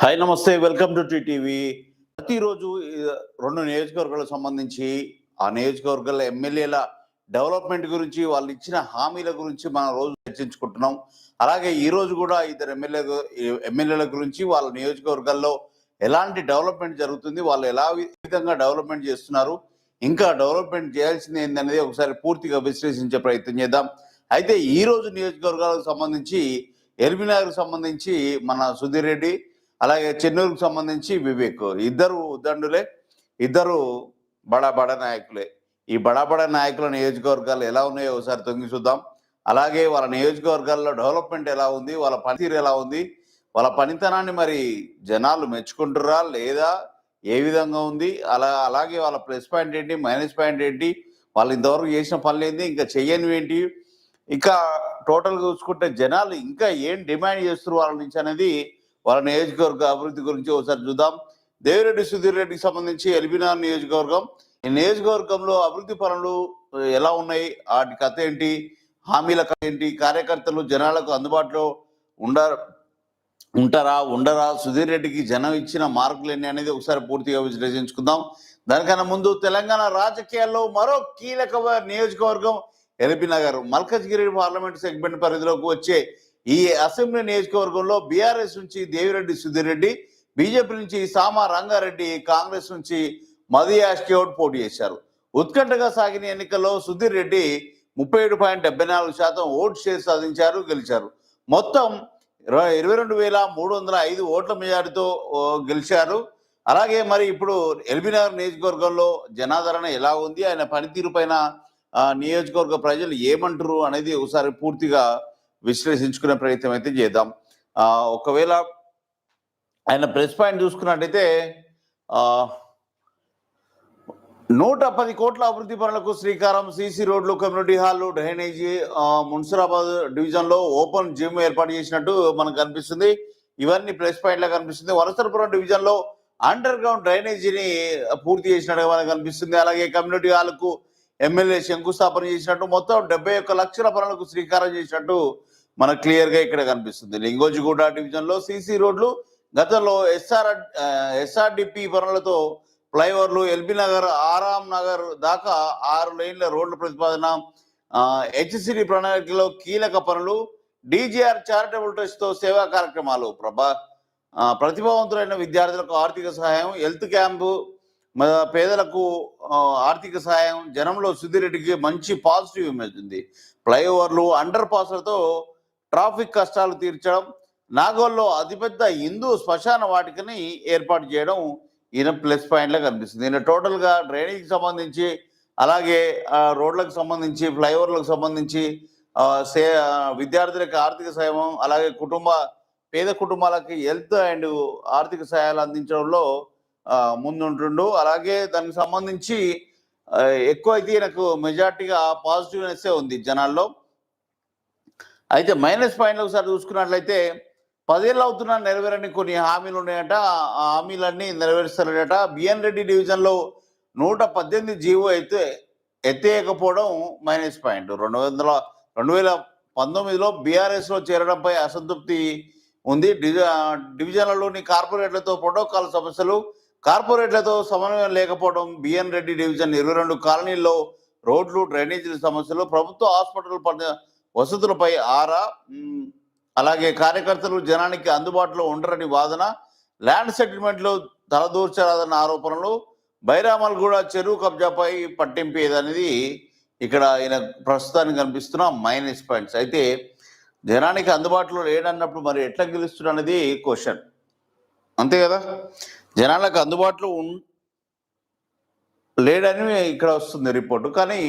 Hi నమస్తే welcome to TTV. ప్రతిరోజు రెండు నియోజకవర్గాలకు సంబంధించి ఆ నియోజకవర్గాల ఎమ్మెల్యేల డెవలప్మెంట్ గురించి వాళ్ళు ఇచ్చిన హామీల గురించి మనం రోజు చర్చించుకుంటున్నాం. అలాగే ఈ రోజు కూడా ఇద్దరు ఎమ్మెల్యే ఎమ్మెల్యేల గురించి వాళ్ళ నియోజకవర్గాల్లో ఎలాంటి డెవలప్మెంట్ జరుగుతుంది వాళ్ళు ఎలా విధంగా డెవలప్మెంట్ చేస్తున్నారు ఇంకా డెవలప్మెంట్ చేయాల్సింది ఏందనేది ఒకసారి పూర్తిగా విశ్లేషించే ప్రయత్నం చేద్దాం. అయితే ఈ రోజు నియోజకవర్గాలకు సంబంధించి ఎల్బినగర్కు సంబంధించి మన సుధీర్ రెడ్డి అలాగే చెన్నూరుకు సంబంధించి వివేక్. ఇద్దరు ఉద్దండులే ఇద్దరు బడా బడా నాయకులే. ఈ బడా బడా నాయకుల నియోజకవర్గాలు ఎలా ఉన్నాయో ఒకసారి తొంగి చూద్దాం. అలాగే వాళ్ళ నియోజకవర్గాల్లో డెవలప్మెంట్ ఎలా ఉంది వాళ్ళ పనితీరు ఎలా ఉంది వాళ్ళ పనితనాన్ని మరి జనాలు మెచ్చుకుంటురా లేదా ఏ విధంగా ఉంది? అలా అలాగే వాళ్ళ ప్లస్ పాయింట్ ఏంటి మైనస్ పాయింట్ ఏంటి వాళ్ళు ఇంతవరకు చేసిన పనులు ఏంటి ఇంకా చెయ్యనివి ఏంటి? ఇంకా టోటల్గా చూసుకుంటే జనాలు ఇంకా ఏం డిమాండ్ చేస్తున్నారు వాళ్ళ నుంచి అనేది వాళ్ళ నియోజకవర్గ అభివృద్ధి గురించి ఒకసారి చూద్దాం. దేవిరెడ్డి సుధీర్ రెడ్డికి సంబంధించి ఎల్బినార్ నియోజకవర్గం. ఈ నియోజకవర్గంలో అభివృద్ధి పనులు ఎలా ఉన్నాయి? వాటి కథ ఏంటి? హామీల కథ ఏంటి? కార్యకర్తలు జనాలకు అందుబాటులో ఉండ ఉంటారా? ఉండరా? సుధీర్ రెడ్డికి జనం ఇచ్చిన మార్కులు ఎన్ని అనేది ఒకసారి పూర్తిగా విశ్లేషించుకుందాం. దానికన్నా ముందు తెలంగాణ రాజకీయాల్లో మరో కీలక నియోజకవర్గం LB Nagar. Malkajgiri parliament segment పరిధిలోకి వచ్చే ఈ అసెంబ్లీ నియోజకవర్గంలో బీఆర్ఎస్ నుంచి దేవిరెడ్డి సుధీర్ రెడ్డి బీజేపీ నుంచి సామా రంగారెడ్డి కాంగ్రెస్ నుంచి మది యాష్కేవుడ్ పోటీ చేశారు. ఉత్కంఠగా సాగిన ఎన్నికల్లో సుధీర్ రెడ్డి ముప్పై ఏడు పాయింట్ డెబ్బై నాలుగు శాతం ఓటు షేర్ సాధించారు గెలిచారు. మొత్తం ఇరవై ఇరవై రెండు వేల మూడు వందల ఐదు ఓట్ల మెజారిటీతో గెలిచారు. అలాగే మరి ఇప్పుడు ఎల్బీనగర్ నియోజకవర్గంలో జనాదరణ ఎలా ఉంది? ఆయన పనితీరు పైన నియోజకవర్గ ప్రజలు ఏమంటారు అనేది ఒకసారి పూర్తిగా విశ్లేషించుకునే ప్రయత్నం అయితే చేద్దాం. ఒకవేళ ఆయన ప్రెస్ పాయింట్ చూసుకున్నట్టయితే నూట పది కోట్ల అభివృద్ధి పనులకు శ్రీకారం సీసీ రోడ్లు కమ్యూనిటీ హాల్ డ్రైనేజీ మున్సిరాబాద్ డివిజన్లో ఓపెన్ జిమ్ ఏర్పాటు చేసినట్టు మనకు కనిపిస్తుంది. ఇవన్నీ ప్లస్ పాయింట్లా కనిపిస్తుంది. వనసరపురం డివిజన్లో అండర్ గ్రౌండ్ డ్రైనేజీని పూర్తి చేసినట్టుగా మనకు కనిపిస్తుంది. అలాగే కమ్యూనిటీ హాల్కు ఎమ్మెల్యే శంకుస్థాపన చేసినట్టు మొత్తం డెబ్బై ఒక్క లక్షల పనులకు శ్రీకారం చేసినట్టు మనకు క్లియర్గా ఇక్కడ కనిపిస్తుంది. లింగోజిగూడ డివిజన్లో సీసీ రోడ్లు గతంలో ఎస్ఆర్ ఎస్ఆర్డిపి పనులతో ఫ్లైఓవర్లు ఎల్బీ నగర్ ఆరాం నగర్ దాకా ఆరు లైన్ల రోడ్ల ప్రతిపాదన హెచ్సిడి ప్రణాళికలో కీలక పనులు డిజిఆర్ చారిటబుల్ ట్రస్ట్తో సేవా కార్యక్రమాలు. ప్రభా ప్రతిభావంతులైన విద్యార్థులకు ఆర్థిక సహాయం హెల్త్ క్యాంపు పేదలకు ఆర్థిక సహాయం జనంలో సుధీరెడ్డికి మంచి పాజిటివ్ ఇమేజ్ ఉంది. ఫ్లైఓవర్లు అండర్ పాస్లతో ట్రాఫిక్ కష్టాలు తీర్చడం నాగోల్లో అతిపెద్ద హిందూ శ్మశాన వాటికని ఏర్పాటు చేయడం ఈయన ప్లస్ పాయింట్లా కనిపిస్తుంది. ఈయన టోటల్గా డ్రైనేజీకి సంబంధించి అలాగే రోడ్లకు సంబంధించి ఫ్లైఓవర్లకు సంబంధించి సే విద్యార్థులకు ఆర్థిక సాయం అలాగే కుటుంబ పేద కుటుంబాలకి హెల్త్ అండ్ ఆర్థిక సహాయాలు అందించడంలో ముందుంటుండు. అలాగే దానికి సంబంధించి ఎక్కువ అయితే ఈయనకు మెజార్టీగా పాజిటివ్నెస్సే ఉంది జనాల్లో. అయితే మైనస్ పాయింట్లు ఒకసారి చూసుకున్నట్లయితే పదేళ్ళు అవుతున్నా నెరవేరని కొన్ని హామీలు ఉన్నాయట. ఆ హామీలన్నీ నెరవేరుస్తారట బిఎన్ రెడ్డి డివిజన్లో నూట పద్దెనిమిది జీవో అయితే ఎత్తేయకపోవడం మైనస్ పాయింట్. రెండు వందల రెండు వేల పంతొమ్మిదిలో బీఆర్ఎస్లో చేరడంపై అసంతృప్తి ఉంది. డివిజన్లలోని కార్పొరేట్లతో ప్రోటోకాల్ సమస్యలు కార్పొరేట్లతో సమన్వయం లేకపోవడం బిఎన్ రెడ్డి డివిజన్ ఇరవై రెండు కాలనీల్లో రోడ్లు డ్రైనేజీల సమస్యలు ప్రభుత్వ హాస్పిటల్ పని వసతులపై ఆరా అలాగే కార్యకర్తలు జనానికి అందుబాటులో ఉండరని వాదన ల్యాండ్ సెటిల్మెంట్లో తలదూర్చరాదన్న ఆరోపణలు బైరామల్ కూడా చెరువు కబ్జాపై పట్టింపేదనేది ఇక్కడ ఈయన ప్రస్తుతానికి కనిపిస్తున్న మైనస్ పాయింట్స్. అయితే జనానికి అందుబాటులో లేడన్నప్పుడు మరి ఎట్లా గెలుస్తున్నా అనేది క్వశ్చన్. అంతే కదా? జనాలకు అందుబాటులో ఉన్ లేడని ఇక్కడ వస్తుంది రిపోర్టు. కానీ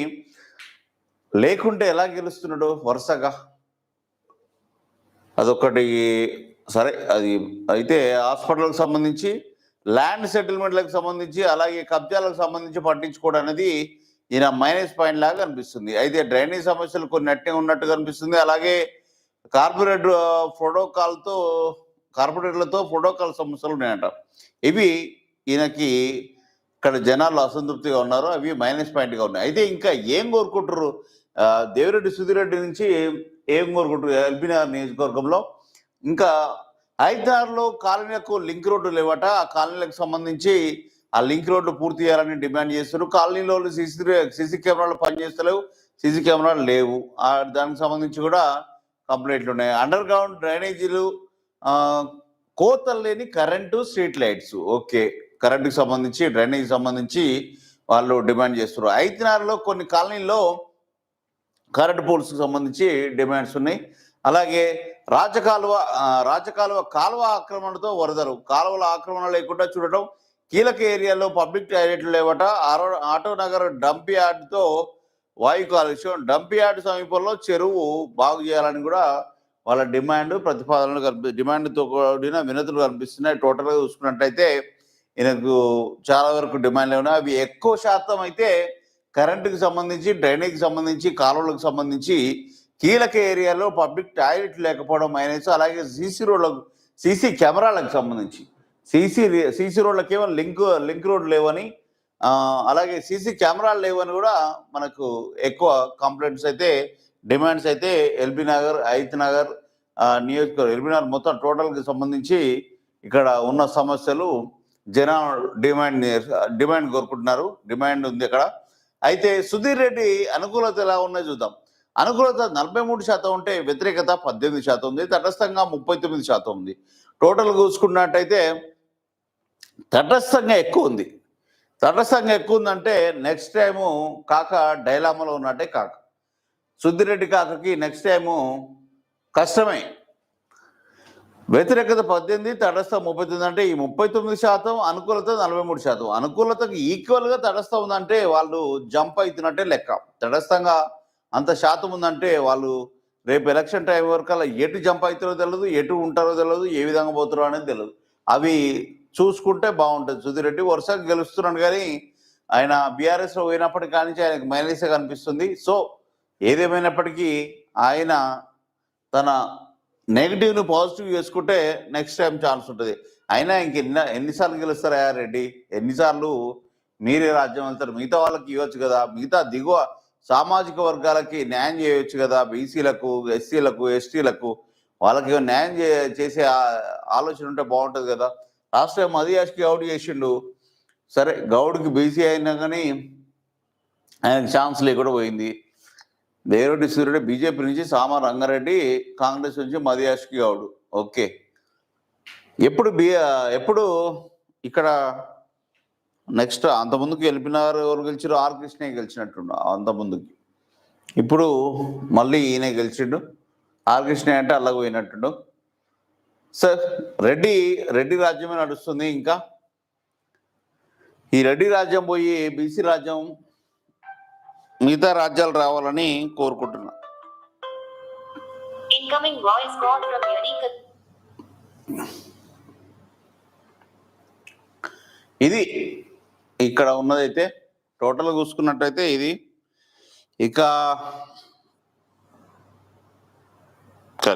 లేకుంటే ఎలా గెలుస్తున్నాడు వరుసగా? అదొకటి సరే అది అయితే హాస్పిటల్కి సంబంధించి ల్యాండ్ సెటిల్మెంట్లకు సంబంధించి అలాగే కబ్జాలకు సంబంధించి పట్టించుకోవడం అనేది ఈయన మైనస్ పాయింట్ లాగా అనిపిస్తుంది. అయితే డ్రైనేజ్ సమస్యలు కొన్ని అట్టే ఉన్నట్టు కనిపిస్తుంది అలాగే కార్పొరేట్ ప్రోటోకాల్తో కార్పొరేట్లతో ప్రోటోకాల్ సమస్యలు ఉన్నాయంట. ఇవి ఈయనకి ఇక్కడ జనాలు అసంతృప్తిగా ఉన్నారు. అవి మైనస్ పాయింట్గా ఉన్నాయి. అయితే ఇంకా ఏం కోరుకుంటారు దేవిరెడ్డి సుధీరెడ్డి నుంచి ఏం కోరుకుంటారు ఎల్బీనగర్ నియోజకవర్గంలో. ఇంకా హైదరాబాద్లో కాలనీలకు లింక్ రోడ్డు లేవట. ఆ కాలనీలకు సంబంధించి ఆ లింక్ రోడ్లు పూర్తి చేయాలని డిమాండ్ చేస్తున్నారు. కాలనీలో సీసీ సీసీ కెమెరాలు పనిచేస్తలేవు. సీసీ కెమెరాలు లేవు. దానికి సంబంధించి కూడా కంప్లైంట్లు ఉన్నాయి. అండర్ గ్రౌండ్ డ్రైనేజీలు కోతలు లేని కరెంటు స్ట్రీట్ లైట్స్. ఓకే. కరెంటుకి సంబంధించి డ్రైనేజీకి సంబంధించి వాళ్ళు డిమాండ్ చేస్తున్నారు. ఐతినారులో కొన్ని కాలనీల్లో కరెంట్ పోల్స్కి సంబంధించి డిమాండ్స్ ఉన్నాయి. అలాగే రాజకాలువ రాజకాలువ కాలువ ఆక్రమణతో వరదలు. కాలువల ఆక్రమణ లేకుండా చూడటం కీలక ఏరియాలో పబ్లిక్ టాయిలెట్లు లేవట. ఆరో- ఆటో నగర్ డంప్ యార్డ్తో వాయు కాలుష్యం. డంప్ యార్డ్ సమీపంలో చెరువు బాగు చేయాలని కూడా వాళ్ళ డిమాండ్ ప్రతిపాదనలు కనిపి డిమాండ్తో కూడిన వినతులు కనిపిస్తున్నాయి టోటల్గా చూసుకున్నట్టయితే ఈయనకు చాలా వరకు డిమాండ్లు ఉన్నాయి. అవి ఎక్కువ శాతం అయితే కరెంటుకి సంబంధించి డ్రైనేజ్కి సంబంధించి కాలువలకు సంబంధించి కీలక ఏరియాలో పబ్లిక్ టాయిలెట్ లేకపోవడం మైనస్ అలాగే సీసీ రోడ్లకు సీసీ కెమెరాలకు సంబంధించి. సీసీ సీసీ రోడ్లకు ఏమో లింక్ లింక్ రోడ్ లేవని అలాగే సీసీ కెమెరాలు లేవని కూడా మనకు ఎక్కువ కంప్లైంట్స్ అయితే డిమాండ్స్ అయితే ఎల్బీ నగర్ ఐత్ నగర్ నియోజకవర్గం ఎల్బీ నగర్ మొత్తం టోటల్కి సంబంధించి ఇక్కడ ఉన్న సమస్యలు జనా డిమాండ్ డిమాండ్ కోరుకుంటున్నారు. డిమాండ్ ఉంది ఇక్కడ అయితే సుధీర్ రెడ్డి అనుకూలత ఎలా ఉన్నది చూద్దాం. అనుకూలత నలభై మూడు శాతం ఉంటే వ్యతిరేకత పద్దెనిమిది శాతం ఉంది. తటస్థంగా ముప్పై తొమ్మిది శాతం ఉంది. టోటల్ చూసుకున్నట్టయితే తటస్థంగా ఎక్కువ ఉంది. తటస్థంగా ఎక్కువ ఉందంటే నెక్స్ట్ టైము కాక డైలామాలో ఉన్నట్టే కాక. సుద్దిరెడ్డి కాకకి నెక్స్ట్ టైము కష్టమే. వ్యతిరేకత పద్దెనిమిది తటస్థ ముప్పై తొమ్మిది అంటే ఈ ముప్పై తొమ్మిది శాతం అనుకూలత నలభై మూడు శాతం. అనుకూలతకు ఈక్వల్గా తటస్థ ఉందంటే వాళ్ళు జంప్ అవుతున్నట్టే లెక్క. తటస్థంగా అంత శాతం ఉందంటే వాళ్ళు రేపు ఎలక్షన్ టైం వరకు అలా ఎటు జంప్ అవుతారో తెలియదు ఎటు ఉంటారో తెలియదు ఏ విధంగా పోతారో అనేది తెలియదు అవి చూసుకుంటే బాగుంటుంది. సుధీరెడ్డి వరుసగా గెలుస్తున్నాడు కానీ ఆయన బీఆర్ఎస్లో పోయినప్పటికీ కానీ ఆయనకు మైనసే కనిపిస్తుంది. సో ఏదేమైనప్పటికీ ఆయన తన నెగిటివ్ని పాజిటివ్ చేసుకుంటే నెక్స్ట్ టైం ఛాన్స్ ఉంటుంది. అయినా ఇంక ఎన్నిసార్లు గెలుస్తారా రెడ్డి? ఎన్నిసార్లు? మీరే రాజ్యం వెళ్తారు మిగతా వాళ్ళకి ఇవ్వచ్చు కదా. మిగతా దిగువ సామాజిక వర్గాలకి న్యాయం చేయవచ్చు కదా. బీసీలకు ఎస్సీలకు ఎస్టీలకు. వాళ్ళకి న్యాయం చే చేసే ఆలోచన ఉంటే బాగుంటుంది కదా. రాష్ట్రం టైం మదియాష్కి గౌడ్ చేసిండు. సరే గౌడ్కి బీసీ అయినా కానీ ఆయనకు ఛాన్స్ లేకుండా పోయింది. దేవరెడ్డి సూర్యుడు బీజేపీ నుంచి సామ రంగారెడ్డి కాంగ్రెస్ నుంచి మదియాష్కి గౌడు ఓకే. ఎప్పుడు బి ఎప్పుడు ఇక్కడ నెక్స్ట్ అంత ముందుకు గెలిపినారు ఎవరు గెలిచారు ఆర్ కృష్ణయ్య గెలిచినట్టుండు అంతముందుకి. ఇప్పుడు మళ్ళీ ఈయన గెలిచిండు. ఆర్ కృష్ణ అంటే అల్లగ పోయినట్టుండు సార్ రెడ్డి రెడ్డి రాజ్యమే నడుస్తుంది ఇంకా. ఈ రెడ్డి రాజ్యం పోయి బీసీ రాజ్యం మిగతా రాజ్యాలు రావాలని కోరుకుంటున్నా. ఇది ఇక్కడ ఉన్నదైతే టోటల్ చూసుకున్నట్టయితే ఇది ఇక ఒక్క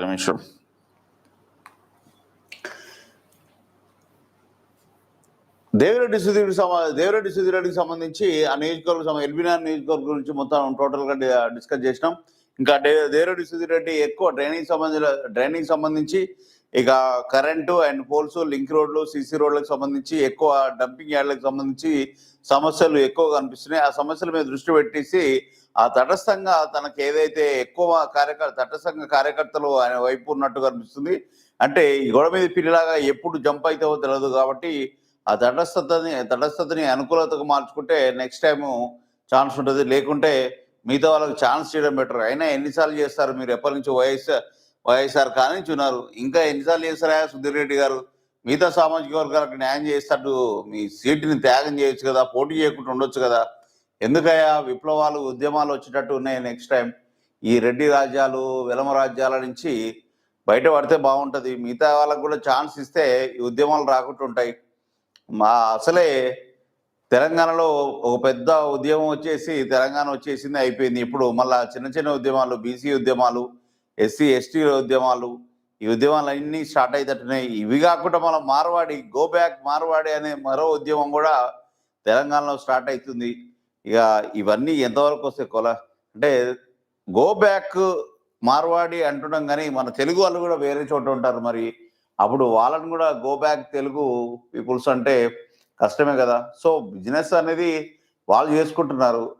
దేవిరెడ్డి సుధీర్ దేవిరెడ్డి సుధీర్ రెడ్డికి సంబంధించి ఆ నియోజకవర్గం ఎల్బినార్ ఎల్బీనార్ నియోజకవర్గం గురించి మొత్తం టోటల్గా డిస్కస్ చేసినాం. ఇంకా దే దేవిరెడ్డి సుధీర్ రెడ్డి ఎక్కువ డ్రైనేజ్ సంబంధించిన డ్రైనేజ్ సంబంధించి ఇక కరెంటు అండ్ పోల్స్ లింక్ రోడ్లు సిసి రోడ్లకు సంబంధించి ఎక్కువ డంపింగ్ యార్డ్లకు సంబంధించి సమస్యలు ఎక్కువ కనిపిస్తున్నాయి. ఆ సమస్యల మీద దృష్టి పెట్టేసి ఆ తటస్థంగా తనకు ఏదైతే ఎక్కువ కార్యకర్త తటస్థంగా కార్యకర్తలు ఆయన వైపు ఉన్నట్టు కనిపిస్తుంది. అంటే ఈ గొడవ మీద పిల్లలాగా ఎప్పుడు జంప్ అవుతావో తెలియదు కాబట్టి ఆ తటస్థతని తటస్థతని అనుకూలతకు మార్చుకుంటే నెక్స్ట్ టైం ఛాన్స్ ఉంటుంది. లేకుంటే మిగతా వాళ్ళకి ఛాన్స్ చేయడం బెటర్ అయినా ఎన్నిసార్లు చేస్తారు మీరు? ఎప్పటి నుంచి వైఎస్ఆర్ వైఎస్ఆర్ కానీ ఉన్నారు? ఇంకా ఎన్నిసార్లు చేస్తారా సుధీర్ రెడ్డి గారు? మిగతా సామాజిక వర్గాలకు న్యాయం చేస్తాడు మీ సీటుని త్యాగం చేయొచ్చు కదా? పోటీ చేయకుండా ఉండొచ్చు కదా? ఎందుకయ్యా? విప్లవాలు ఉద్యమాలు వచ్చేటట్టు ఉన్నాయి నెక్స్ట్ టైం ఈ రెడ్డి రాజ్యాలు వెలమ రాజ్యాల నుంచి బయటపడితే బాగుంటుంది. మిగతా వాళ్ళకు కూడా ఛాన్స్ ఇస్తే ఈ ఉద్యమాలు రాకుండా ఉంటాయి. మా అసలే తెలంగాణలో ఒక పెద్ద ఉద్యమం వచ్చేసి తెలంగాణ వచ్చేసింది అయిపోయింది. ఇప్పుడు మళ్ళా చిన్న చిన్న ఉద్యమాలు బీసీ ఉద్యమాలు ఎస్సీ ఎస్టీ ఉద్యమాలు ఈ ఉద్యమాలు అన్నీ స్టార్ట్ అయితట్టున్నాయి ఇవి కాకుండా మన మార్వాడి గో బ్యాక్ మార్వాడి అనే మరో ఉద్యమం కూడా తెలంగాణలో స్టార్ట్ అవుతుంది. ఇక ఇవన్నీ ఎంతవరకు వస్తాయి కొల అంటే గో బ్యాక్ మార్వాడి అంటున్నాం కానీ మన తెలుగు వాళ్ళు కూడా వేరే చోట ఉంటారు మరి. అప్పుడు వాళ్ళని కూడా గో బ్యాక్ తెలుగు పీపుల్స్ అంటే కష్టమే కదా. సో బిజినెస్ అనేది వాళ్ళు చేసుకుంటున్నారు.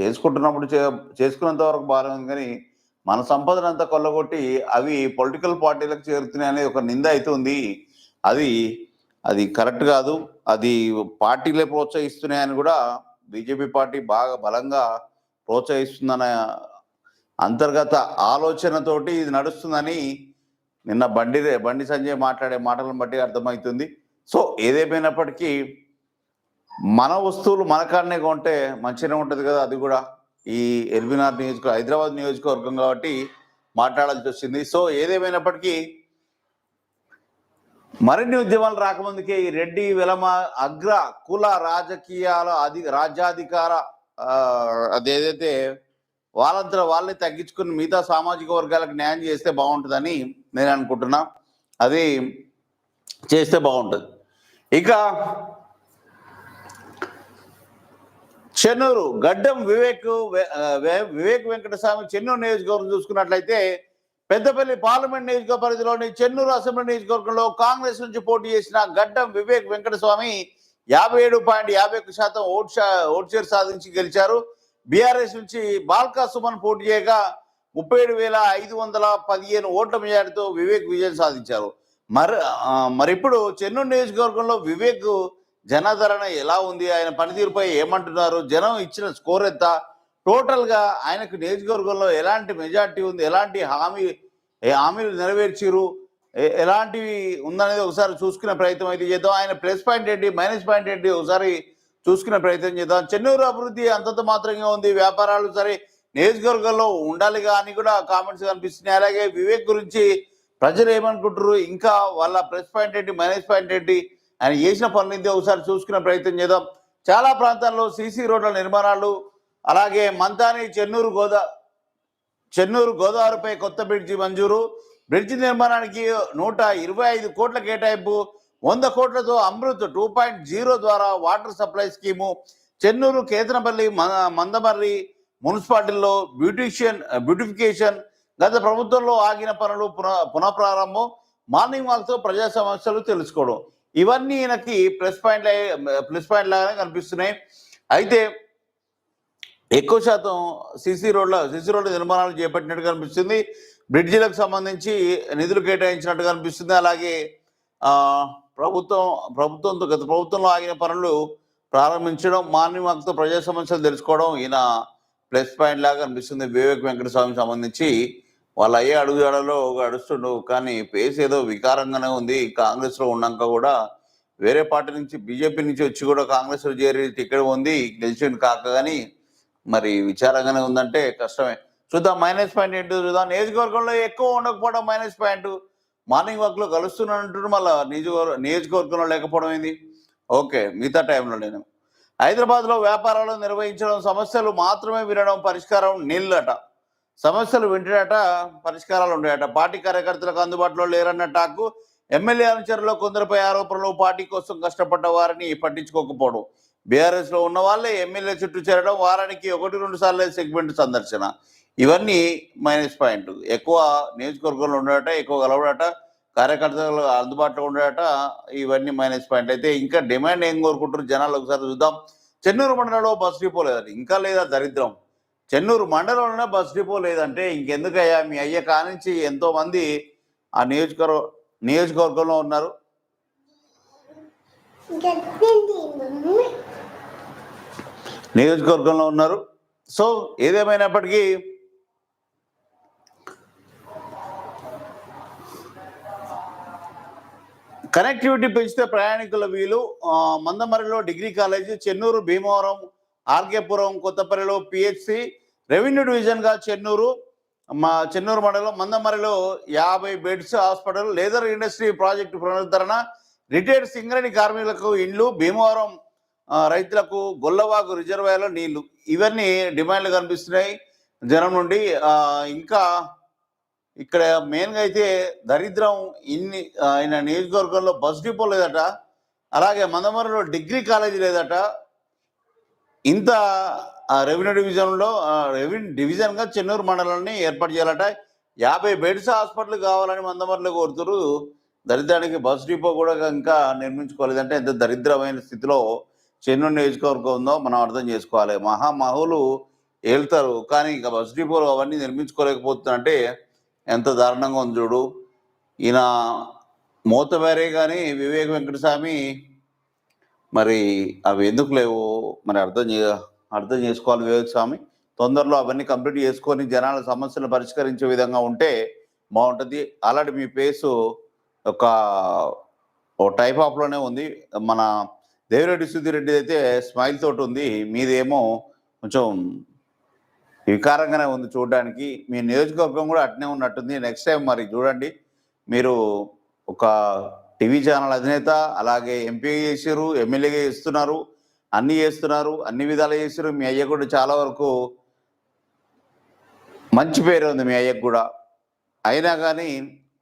చేసుకుంటున్నప్పుడు చే- చేసుకున్నంత వరకు బాగానే ఉంది. కానీ మన సంపదనంతా కొల్లగొట్టి అవి పొలిటికల్ పార్టీలకు చేరుతున్నాయి అనేది ఒక నింద అయితే ఉంది. అది అది కరెక్ట్ కాదు. అది పార్టీలే ప్రోత్సహిస్తున్నాయని కూడా బీజేపీ పార్టీ బాగా బలంగా ప్రోత్సహిస్తుందన్న అంతర్గత ఆలోచనతోటి ఇది నడుస్తుందని నిన్న బండి బండి సంజయ్ మాట్లాడే మాటలను బట్టి అర్థమవుతుంది. సో ఏదేమైనప్పటికీ మన వస్తువులు మన కాడనే కొంటే మంచిగానే ఉంటుంది కదా అది కూడా. ఈ ఎల్బీనార్ నియోజక హైదరాబాద్ నియోజకవర్గం కాబట్టి మాట్లాడాల్సి వచ్చింది. సో ఏదేమైనప్పటికీ మరిన్ని ఉద్యమాలు రాకముందుకే ఈ రెడ్డి విలమ అగ్ర కుల రాజకీయాల అధి రాజ్యాధికార అదేదైతే వాళ్ళంతా వాళ్ళని తగ్గించుకుని మిగతా సామాజిక వర్గాలకు న్యాయం చేస్తే బాగుంటుందని నేను అనుకుంటున్నా. అది చేస్తే బాగుంటుంది. ఇక చెన్నూరు గడ్డం వివేక్ వివేక్ వెంకటస్వామి చెన్నూరు నియోజకవర్గం చూసుకున్నట్లయితే పెద్దపల్లి పార్లమెంట్ నియోజకవర్గ పరిధిలోని చెన్నూరు అసెంబ్లీ నియోజకవర్గంలో కాంగ్రెస్ నుంచి పోటీ చేసిన గడ్డం వివేక్ వెంకటస్వామి యాభై ఏడు పాయింట్ యాభై ఒక్క శాతం ఓట్ ఓట్ షేర్ సాధించి గెలిచారు. బీఆర్ఎస్ నుంచి బాల్కా సుమన్ పోటీ చేయగా ముప్పై ఏడు వేల ఐదు వందల పదిహేను ఓట్ల మెజార్టీతో వివేక్ విజయం సాధించారు. మరి మరి ఇప్పుడు చెన్నూరు నియోజకవర్గంలో వివేక్ జనాదరణ ఎలా ఉంది? ఆయన పనితీరుపై ఏమంటున్నారు? జనం ఇచ్చిన స్కోర్ ఎంత? టోటల్గా ఆయనకు నియోజకవర్గంలో ఎలాంటి మెజార్టీ ఉంది? ఎలాంటి హామీ హామీలు నెరవేర్చిరు ఎలాంటివి ఉందనేది ఒకసారి చూసుకునే ప్రయత్నం అయితే చేద్దాం. ఆయన ప్లస్ పాయింట్ ఏంటి? మైనస్ పాయింట్ ఏంటి? ఒకసారి చూసుకునే ప్రయత్నం చేద్దాం. చెన్నూరు అభివృద్ధి అంతంత మాత్రంగా ఉంది. వ్యాపారాలు సరే నియోజకవర్గంలో ఉండాలిగా అని కూడా కామెంట్స్ కనిపిస్తున్నాయి. అలాగే వివేక్ గురించి ప్రజలు ఏమనుకుంటారు ఇంకా వాళ్ళ ప్లస్ పాయింట్ ఏంటి మైనస్ పాయింట్ ఏంటి? ఆయన చేసిన పనులు ఏంటి? ఒకసారి చూసుకునే ప్రయత్నం చేద్దాం. చాలా ప్రాంతాల్లో సీసీ రోడ్ల నిర్మాణాలు అలాగే మంతాని చెన్నూరు గోదా చెన్నూరు గోదావరిపై కొత్త బ్రిడ్జి మంజూరు. బ్రిడ్జి నిర్మాణానికి నూట ఇరవై ఐదు కోట్ల కేటాయింపు వంద కోట్లతో అమృత్ టూ పాయింట్ జీరో ద్వారా water supply scheme Chennur Kethanapalli Mandamarri మున్సిపాలిటీల్లో బ్యూటిషియన్ బ్యూటిఫికేషన్ గత ప్రభుత్వంలో ఆగిన పనులు పునః పునఃప్రారంభం మార్నింగ్ వాక్తో ప్రజా సమస్యలు తెలుసుకోవడం. ఇవన్నీ ఈయనకి ప్లస్ పాయింట్ ప్లస్ పాయింట్ లాగానే కనిపిస్తున్నాయి. అయితే ఎక్కువ శాతం సిసి రోడ్ల సిసి రోడ్ల నిర్మాణాలు చేపట్టినట్టు కనిపిస్తుంది. బ్రిడ్జిలకు సంబంధించి నిధులు కేటాయించినట్టు కనిపిస్తుంది. అలాగే ఆ, ప్రభుత్వం ప్రభుత్వంతో గత ప్రభుత్వంలో ఆగిన పనులు ప్రారంభించడం మార్నింగ్ వాక్తో ప్రజా సమస్యలు తెలుసుకోవడం ఈయన ప్లస్ పాయింట్ లాగా అనిపిస్తుంది. వివేక్ వెంకటస్వామికి సంబంధించి వాళ్ళు అయ్యే అడుగుజాడలో అడుస్తుండు కానీ పేస్ ఏదో వికారంగానే ఉంది. కాంగ్రెస్లో ఉన్నాక కూడా వేరే పార్టీ నుంచి బీజేపీ నుంచి వచ్చి కూడా కాంగ్రెస్లో చేరి టికెట్ ఉంది గెలిచిండు కాక కానీ మరి విచారంగానే ఉందంటే కష్టమే. చూద్దాం మైనస్ పాయింట్ ఏంటో చూద్దాం. నియోజకవర్గంలో ఎక్కువ ఉండకపోవడం మైనస్ పాయింట్. మార్నింగ్ వాక్లో కలుస్తున్నానంటున్నారు మళ్ళీ నియోజకవర్గ నియోజకవర్గంలో లేకపోవడం ఏంది? ఓకే మిగతా టైంలో నేను. హైదరాబాద్లో వ్యాపారాలు నిర్వహించడం సమస్యలు మాత్రమే వినడం పరిష్కారం నీళ్ళట. సమస్యలు వింటేట పరిష్కారాలు ఉండేట పార్టీ కార్యకర్తలకు అందుబాటులో లేరన్న టాకు ఎమ్మెల్యే అనుచరులో కొందరిపై ఆరోపణలు పార్టీ కోసం కష్టపడ్డ వారిని పట్టించుకోకపోవడం. బీఆర్ఎస్లో ఉన్న వాళ్ళే ఎమ్మెల్యే చుట్టూ చేరడం వారానికి ఒకటి రెండు సార్లు సెగ్మెంట్ సందర్శన. ఇవన్నీ మైనస్ పాయింట్ ఎక్కువ నియోజకవర్గంలో ఉండడట ఎక్కువ కలవడట కార్యకర్తలు అందుబాటులో ఉండడట ఇవన్నీ మైనస్ పాయింట్ అయితే ఇంకా డిమాండ్ ఏం కోరుకుంటారు జనాలు? ఒకసారి చూద్దాం. చెన్నూరు మండలంలో బస్ డిపో లేదండి. ఇంకా లేదా దరిద్రం. చెన్నూరు మండలంలోనే బస్ డిపో లేదంటే ఇంకెందుకయ్యా? మీ అయ్య కానించి ఎంతోమంది ఆ నియోజకవర్గ నియోజకవర్గంలో ఉన్నారు. నియోజకవర్గంలో ఉన్నారు. సో ఏదేమైనప్పటికీ కనెక్టివిటీ పెంచితే ప్రయాణికుల వీలు. మందమరిలో డిగ్రీ కాలేజీ చెన్నూరు భీమవరం ఆర్కేపురం కొత్తపల్లిలో పిహెచ్సి రెవెన్యూ డివిజన్గా చెన్నూరు మా చెన్నూరు మండలం మందమరిలో యాభై beds hospital leather industry project పునరుద్ధరణ రిటైర్డ్ సింగరేణి కార్మికులకు ఇండ్లు భీమవరం రైతులకు గొల్లవాగు రిజర్వాయర్లో నీళ్ళు. ఇవన్నీ డిమాండ్లు కనిపిస్తున్నాయి జనం నుండి. ఇంకా ఇక్కడ మెయిన్గా అయితే దరిద్రం ఇన్ని ఆయన నియోజకవర్గంలో బస్ డిపో లేదట అలాగే మందమరిలో డిగ్రీ కాలేజీ లేదట. ఇంత ఆ, రెవెన్యూ డివిజన్లో రెవెన్యూ డివిజన్గా చెన్నూరు మండలాన్ని ఏర్పాటు చేయాలట. యాభై బెడ్స్ హాస్పిటల్ కావాలని మందమరిలో కోరుతురు. దరిద్రానికి బస్ డిపో కూడా ఇంకా నిర్మించుకోలేదంటే ఎంత దరిద్రమైన స్థితిలో చెన్నూరు నియోజకవర్గం ఉందో మనం అర్థం చేసుకోవాలి. మహామహులు వెళ్తారు కానీ ఇంకా బస్ డిపోలు అవన్నీ నిర్మించుకోలేకపోతున్నారంటే ఎంత దారుణంగా ఉంది చూడు. ఈయన మూతమేరే కానీ వివేక వెంకటస్వామి మరి అవి ఎందుకు లేవు? మరి అర్థం చే అర్థం చేసుకోవాలి వివేక స్వామి. తొందరలో అవన్నీ కంప్లీట్ చేసుకొని జనాల సమస్యలు పరిష్కరించే విధంగా ఉంటే బాగుంటుంది. అలాంటి మీ పేసు ఒక ఓ టైప్ ఆఫ్లోనే ఉంది. మన దేవిరెడ్డి సుధీరెడ్డి అయితే స్మైల్ తోటి ఉంది. మీదేమో కొంచెం వికారంగానే ఉంది చూడడానికి. మీ నియోజకవర్గం కూడా అట్నే ఉన్నట్టుంది. నెక్స్ట్ టైం మరి చూడండి. మీరు ఒక టీవీ ఛానల్ అధినేత అలాగే ఎంపీ చేసారు ఎమ్మెల్యేగా చేస్తున్నారు అన్ని చేస్తున్నారు అన్ని విధాలు చేసారు మీ అయ్య కూడా చాలా వరకు మంచి పేరు ఉంది మీ అయ్యకు కూడా. అయినా కానీ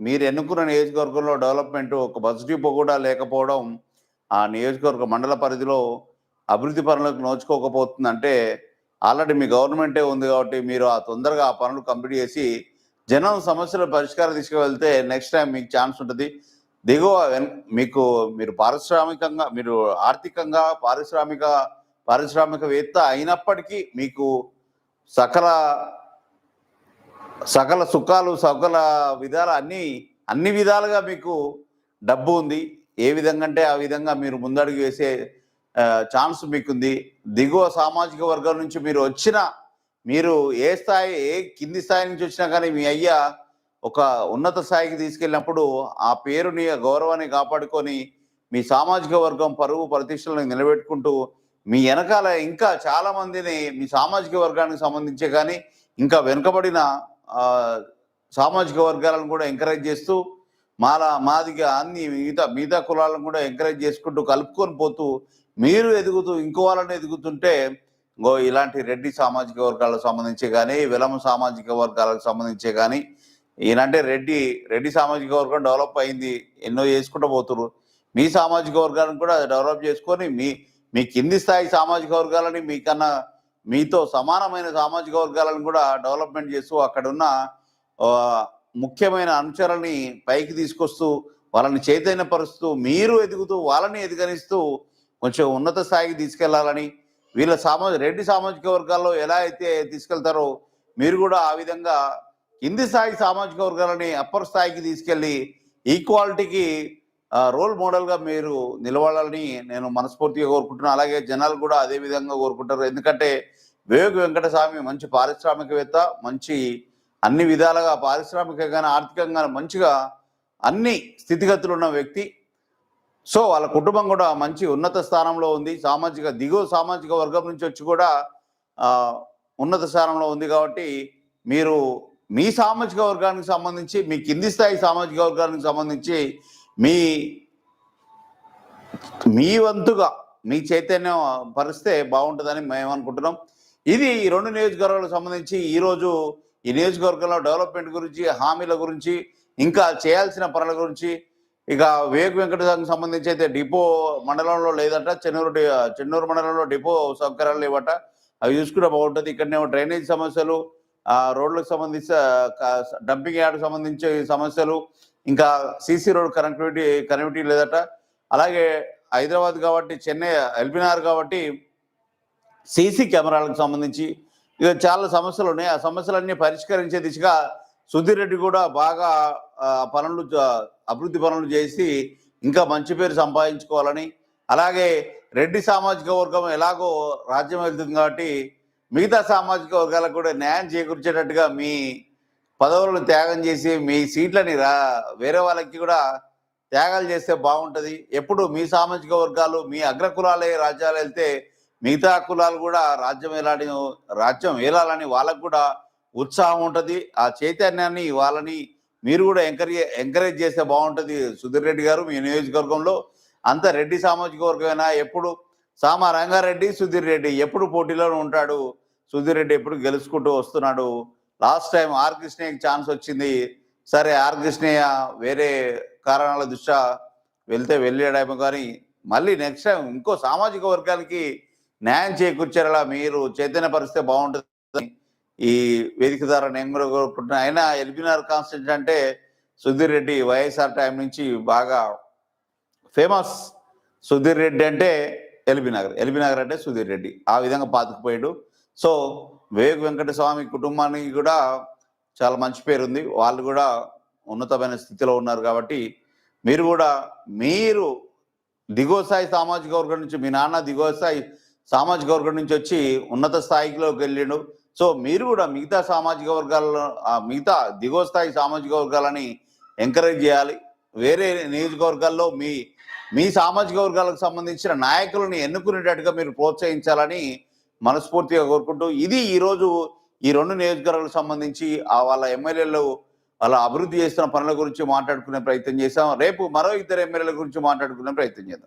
మీరు ఎన్నుకున్న నియోజకవర్గంలో డెవలప్మెంట్ ఒక బస్ డిపో కూడా లేకపోవడం ఆ నియోజకవర్గ మండల పరిధిలో అభివృద్ధి పనులకు నోచుకోకపోతుందంటే ఆల్రెడీ మీ గవర్నమెంటే ఉంది కాబట్టి మీరు ఆ తొందరగా ఆ పనులు కంప్లీట్ చేసి జనం సమస్యల పరిష్కారం తీసుకువెళ్తే నెక్స్ట్ టైం మీకు ఛాన్స్ ఉంటుంది. దిగువ వెన్- మీకు మీరు పారిశ్రామికంగా మీరు ఆర్థికంగా పారిశ్రామిక పారిశ్రామికవేత్త అయినప్పటికీ మీకు సకల సకల సుఖాలు సకల విధాలు అన్నీ అన్ని విధాలుగా మీకు డబ్బు ఉంది. ఏ విధంగా అంటే ఆ విధంగా మీరు ముందడుగు వేసే ఛాన్స్ మీకుంది. దిగువ సామాజిక వర్గం నుంచి మీరు వచ్చిన మీరు ఏ స్థాయి ఏ కింది స్థాయి నుంచి వచ్చినా కానీ మీ అయ్యా ఒక ఉన్నత స్థాయికి తీసుకెళ్ళినప్పుడు ఆ పేరుని గౌరవాన్ని కాపాడుకొని మీ సామాజిక వర్గం పరువు ప్రతిష్టలను నిలబెట్టుకుంటూ మీ వెనకాల ఇంకా చాలా మందిని మీ సామాజిక వర్గానికి సంబంధించే కానీ ఇంకా వెనుకబడిన సామాజిక వర్గాలను కూడా ఎంకరేజ్ చేస్తూ మాలా మాదిగా అన్ని మిగతా మిగతా కులాలను కూడా ఎంకరేజ్ చేసుకుంటూ కలుపుకొని పోతూ మీరు ఎదుగుతూ ఇంకో వాళ్ళని ఎదుగుతుంటే గో ఇలాంటి రెడ్డి సామాజిక వర్గాలకు సంబంధించి కానీ విలమ సామాజిక వర్గాలకు సంబంధించి కానీ ఈయనంటే రెడ్డి రెడ్డి సామాజిక వర్గం డెవలప్ అయింది ఎన్నో చేసుకుంటూ పోతున్నారు మీ సామాజిక వర్గాలను కూడా డెవలప్ చేసుకొని మీ మీ కింది స్థాయి సామాజిక వర్గాలని మీకన్నా మీతో సమానమైన సామాజిక వర్గాలను కూడా డెవలప్మెంట్ చేస్తూ అక్కడున్న ముఖ్యమైన అంశాలని పైకి తీసుకొస్తూ వాళ్ళని చైతన్యపరుస్తూ మీరు ఎదుగుతూ వాళ్ళని ఎదుగనిస్తూ కొంచెం ఉన్నత స్థాయికి తీసుకెళ్ళాలని వీళ్ళ సామాజిక రెడ్డి సామాజిక వర్గాల్లో ఎలా అయితే తీసుకెళ్తారో మీరు కూడా ఆ విధంగా కింది స్థాయి సామాజిక వర్గాలని అప్పర్ స్థాయికి తీసుకెళ్ళి ఈక్వాలిటీకి రోల్ మోడల్గా మీరు నిలవాలని నేను మనస్ఫూర్తిగా కోరుకుంటున్నాను అలాగే జనాలు కూడా అదే విధంగా కోరుకుంటారు. ఎందుకంటే వివేక్ వెంకటస్వామి మంచి పారిశ్రామికవేత్త మంచి అన్ని విధాలుగా పారిశ్రామికంగా ఆర్థికంగా మంచిగా అన్ని స్థితిగతులు ఉన్న వ్యక్తి. సో వాళ్ళ కుటుంబం కూడా మంచి ఉన్నత స్థానంలో ఉంది. సామాజిక దిగువ సామాజిక వర్గం నుంచి వచ్చి కూడా ఉన్నత స్థానంలో ఉంది కాబట్టి మీరు మీ సామాజిక వర్గానికి సంబంధించి మీ కింది స్థాయి సామాజిక వర్గానికి సంబంధించి మీ మీ వంతుగా మీ చైతన్యం పరిస్తే బాగుంటుందని మేము అనుకుంటున్నాం. ఇది ఈ రెండు నియోజకవర్గాలకు సంబంధించి ఈరోజు ఈ నియోజకవర్గంలో డెవలప్మెంట్ గురించి హామీల గురించి ఇంకా చేయాల్సిన పనుల గురించి ఇక వివేక్ వెంకటస్వామికి సంబంధించి అయితే డిపో మండలంలో లేదట చెన్నూరు చెన్నూరు మండలంలో డిపో సౌకర్యాలు లేవట. అవి చూసుకుంటే బాగుంటుంది. ఇక్కడనేమో డ్రైనేజ్ సమస్యలు ఆ రోడ్లకు సంబంధించి డంపింగ్ యార్డ్ సంబంధించి సమస్యలు ఇంకా సీసీ రోడ్ కనెక్టివిటీ కనెక్టివిటీ లేదట. అలాగే హైదరాబాద్ కాబట్టి చెన్నై ఎల్బినార్ కాబట్టి సీసీ కెమెరాలకు సంబంధించి ఇక చాలా సమస్యలు ఉన్నాయి. ఆ సమస్యలన్నీ పరిష్కరించే దిశగా సుధీర్ రెడ్డి కూడా బాగా పనులు అభివృద్ధి పనులు చేసి ఇంకా మంచి పేరు సంపాదించుకోవాలని అలాగే రెడ్డి సామాజిక వర్గం ఎలాగో రాజ్యం వెళ్తుంది కాబట్టి మిగతా సామాజిక వర్గాలకు కూడా న్యాయం చేకూర్చేటట్టుగా మీ పదవులను త్యాగం చేసి మీ సీట్లని రా వేరే వాళ్ళకి కూడా త్యాగాలు చేస్తే బాగుంటుంది. ఎప్పుడు మీ సామాజిక వర్గాలు మీ అగ్ర కులాలే రాజ్యాలు వెళ్తే మిగతా కులాలు కూడా రాజ్యం ఏలాడి రాజ్యం ఏలాలని వాళ్ళకు కూడా ఉత్సాహం ఉంటుంది. ఆ చైతన్యాన్ని వాళ్ళని మీరు కూడా ఎంకరేజ్ ఎంకరేజ్ చేస్తే బాగుంటుంది సుధీర్ రెడ్డి గారు మీ నియోజకవర్గంలో. అంత రెడ్డి సామాజిక వర్గమైనా? ఎప్పుడు సామా రంగారెడ్డి సుధీర్ రెడ్డి ఎప్పుడు పోటీలోనే ఉంటాడు? సుధీర్ రెడ్డి ఎప్పుడు గెలుచుకుంటూ వస్తున్నాడు? లాస్ట్ టైం ఆర్ కృష్ణయ్యకి ఛాన్స్ వచ్చింది. సరే ఆర్ కృష్ణయ్య వేరే కారణాల దృష్ట్యా వెళ్తే వెళ్ళాడేమో కానీ మళ్ళీ నెక్స్ట్ టైం ఇంకో సామాజిక వర్గానికి న్యాయం చేకూర్చేలా మీరు చైతన్యపరిస్తే బాగుంటుంది. ఈ వేదిక ద్వారా నేను కూడా కోరుకుంటున్నా. అయినా ఎల్బినార్ కాన్స్టెంట్ అంటే సుధీర్ రెడ్డి వైఎస్ఆర్ టైం నుంచి బాగా ఫేమస్ సుధీర్ రెడ్డి అంటే ఎల్బీ నగర్ ఎల్బీ నగర్ అంటే సుధీర్ రెడ్డి. ఆ విధంగా పాతుకుపోయాడు. సో వివేక్ వెంకటస్వామి కుటుంబానికి కూడా చాలా మంచి పేరు ఉంది. వాళ్ళు కూడా ఉన్నతమైన స్థితిలో ఉన్నారు కాబట్టి మీరు కూడా మీరు దిగువ స్థాయి సామాజిక వర్గం నుంచి మీ నాన్న దిగువ స్థాయి సామాజిక వర్గం నుంచి వచ్చి ఉన్నత స్థాయిలోకి వెళ్ళిండు. సో మీరు కూడా మిగతా సామాజిక వర్గాల్లో ఆ మిగతా దిగువ స్థాయి సామాజిక వర్గాలని ఎంకరేజ్ చేయాలి. వేరే నియోజకవర్గాల్లో మీ మీ సామాజిక వర్గాలకు సంబంధించిన నాయకులను ఎన్నుకునేటట్టుగా మీరు ప్రోత్సహించాలని మనస్ఫూర్తిగా కోరుకుంటూ ఇది ఈరోజు ఈ రెండు నియోజకవర్గాలకు సంబంధించి ఆ వాళ్ళ ఎమ్మెల్యేలు వాళ్ళ అభివృద్ధి చేస్తున్న పనుల గురించి మాట్లాడుకునే ప్రయత్నం చేశాం. రేపు మరో ఇద్దరు ఎమ్మెల్యేల గురించి మాట్లాడుకునే ప్రయత్నం చేద్దాం.